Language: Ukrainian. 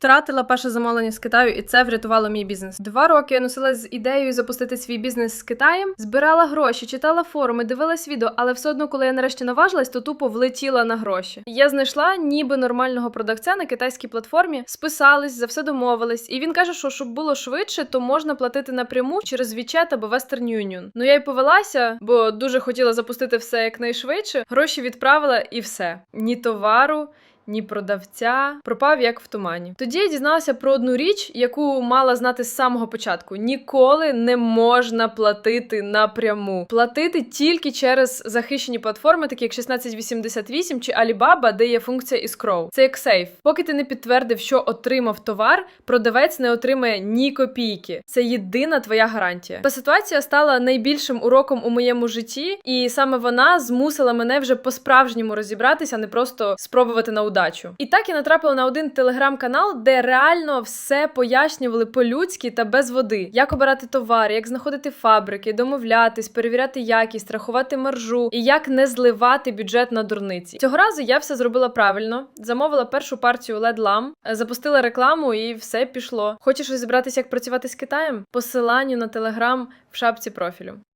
Втратила перше замовлення з Китаю, і це врятувало мій бізнес. Два роки я носила з ідеєю запустити свій бізнес з Китаєм, збирала гроші, читала форуми, дивилась відео, але все одно, коли я нарешті наважилась, то тупо влетіла на гроші. Я знайшла ніби нормального продавця на китайській платформі, списались, за все домовились, і він каже, що щоб було швидше, то можна платити напряму через WeChat або Western Union. Ну я й повелася, бо дуже хотіла запустити все якнайшвидше. Гроші відправила і все. Ні товару. Ні продавця пропав як в тумані. Тоді я дізналася про одну річ, яку мала знати з самого початку: ніколи не можна платити напряму. Платити тільки через захищені платформи, такі як 1688 чи Alibaba, де є функція Escrow. Це як сейф. Поки ти не підтвердив, що отримав товар, продавець не отримає ні копійки. Це єдина твоя гарантія. Та ситуація стала найбільшим уроком у моєму житті, і саме вона змусила мене вже по-справжньому розібратися, а не просто спробувати на удачу. І так я натрапила на один телеграм-канал, де реально все пояснювали по-людськи та без води, як обирати товар, як знаходити фабрики, домовлятись, перевіряти якість, рахувати маржу і як не зливати бюджет на дурниці. Цього разу я все зробила правильно, замовила першу партію LED лам, запустила рекламу і все пішло. Хочеш розібратися, як працювати з Китаєм? Посиланню на телеграм в шапці профілю.